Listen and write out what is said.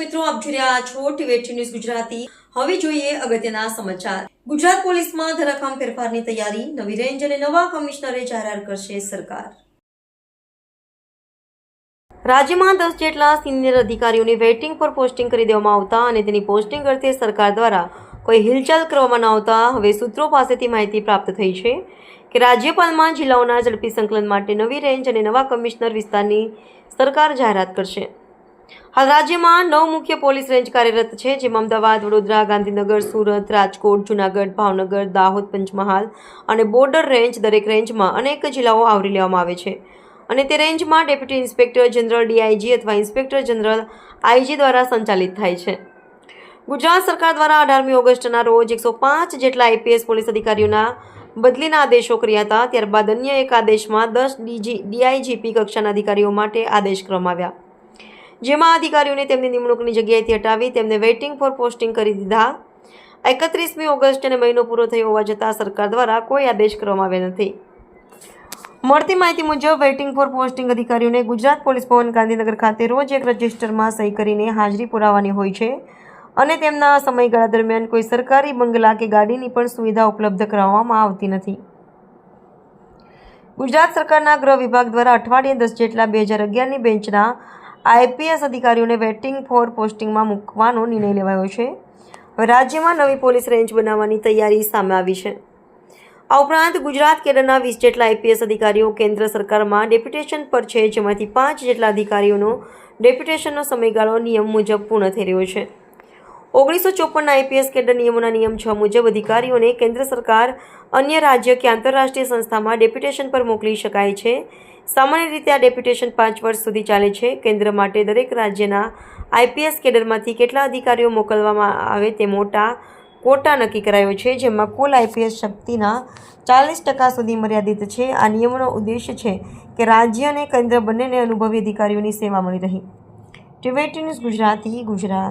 મિત્રો, આપ જોઈ રહ્યા છો ટીવી ન્યૂઝ ગુજરાતી. હવે જોઈએ અગત્યના સમાચાર. ગુજરાત પોલીસમાં ધરાકામ ફેરફારની તૈયારી, નવી રેન્જ અને નવા કમિશનરે જાહેરાત કરશે સરકાર. રાજ્યમાં દસ જેટલા સિનિયર અધિકારીઓની વેઇટિંગ પર પોસ્ટિંગ કરી દેવામાં આવતા અને તેની પોસ્ટિંગ અર્થે સરકાર દ્વારા કોઈ હિલચાલ કરવામાં ન આવતા હવે સૂત્રો પાસેથી માહિતી પ્રાપ્ત થઈ છે કે રાજ્યપાલમાં જિલ્લાઓના ઝડપી સંકલન માટે નવી રેન્જ અને નવા કમિશનર વિસ્તારની સરકાર જાહેરાત કરશે. હાલ રાજ્યમાં નવ મુખ્ય પોલીસ રેન્જ કાર્યરત છે, જેમાં અમદાવાદ, વડોદરા, ગાંધીનગર, સુરત, રાજકોટ, જુનાગઢ, ભાવનગર, દાહોદ, પંચમહાલ અને બોર્ડર રેન્જ દરેક રેન્જમાં અનેક જિલ્લાઓ આવરી લેવામાં આવે છે. અને તે રેન્જમાં ડેપ્યુટી ઇન્સ્પેક્ટર જનરલ ડીઆઈજી અથવા ઇન્સ્પેક્ટર જનરલ આઈજી દ્વારા સંચાલિત થાય છે. ગુજરાત સરકાર દ્વારા અઢારમી ઓગસ્ટના રોજ એકસો પાંચ જેટલા આઈપીએસ પોલીસ અધિકારીઓના બદલીના આદેશો કર્યા હતા, ત્યારબાદ અન્ય એક આદેશમાં દસ ડીજી, ડીઆઈજીપી કક્ષાના અધિકારીઓ માટે આદેશ કરવામાં આવ્યા. જેમાં અધિકારીઓને તેમની નિમણૂકની જગ્યાએથી હટાવી તેમને વેઇટિંગ ફોર પોસ્ટિંગ કરી દીધા. એકત્રીસમી ઓગસ્ટ અને મહિનો પૂરો થયો હોવા છતાં સરકાર દ્વારા કોઈ આદેશ કરવામાં આવ્યો નથી. મળતી માહિતી મુજબ વેઇટિંગ ફોર પોસ્ટિંગ અધિકારીઓને ગુજરાત પોલીસ ભવન ગાંધીનગર ખાતે રોજ એક રજિસ્ટરમાં સહી કરીને હાજરી પુરાવવાની હોય છે અને તેમના સમયગાળા દરમિયાન કોઈ સરકારી બંગલા કે ગાડીની પણ સુવિધા ઉપલબ્ધ કરાવવામાં આવતી નથી. ગુજરાત સરકારના ગૃહ વિભાગ દ્વારા અઠવાડિયે દસ જેટલા બે હજાર અગિયારની બેન્ચના આઈપીએસ અધિકારીઓને વેટિંગ ફોર પોસ્ટિંગમાં મૂકવાનો નિર્ણય લેવાયો છે. રાજ્યમાં નવી પોલીસ રેન્જ બનાવવાની તૈયારી સામે આવી છે. આ ઉપરાંત ગુજરાત કેડરના વીસ જેટલા આઈપીએસ અધિકારીઓ કેન્દ્ર સરકારમાં ડેપ્યુટેશન પર છે, જેમાંથી પાંચ જેટલા અધિકારીઓનો ડેપ્યુટેશનનો સમયગાળો નિયમ મુજબ પૂર્ણ થઈ રહ્યો છે. ઓગણીસો ચોપનના આઈપીએસ કેડર નિયમોના નિયમ છ મુજબ અધિકારીઓને કેન્દ્ર સરકાર અન્ય રાજ્ય કે આંતરરાષ્ટ્રીય સંસ્થામાં ડેપ્યુટેશન પર મોકલી શકાય છે. સામાન્ય રીતે આ ડેપ્યુટેશન પાંચ વર્ષ સુધી ચાલે છે. કેન્દ્ર માટે દરેક રાજ્યના આઈપીએસ કેડરમાંથી કેટલા અધિકારીઓ મોકલવામાં આવે તે મોટા કોટા નક્કી કરાયો છે, જેમાં કુલ આઈપીએસ શક્તિના ચાલીસ ટકા સુધી મર્યાદિત છે. આ નિયમનો ઉદ્દેશ્ય છે કે રાજ્ય અને કેન્દ્ર બંનેને અનુભવી અધિકારીઓની સેવા મળી રહી. ટીવેટી ન્યૂઝ ગુજરાતી, ગુજરાત.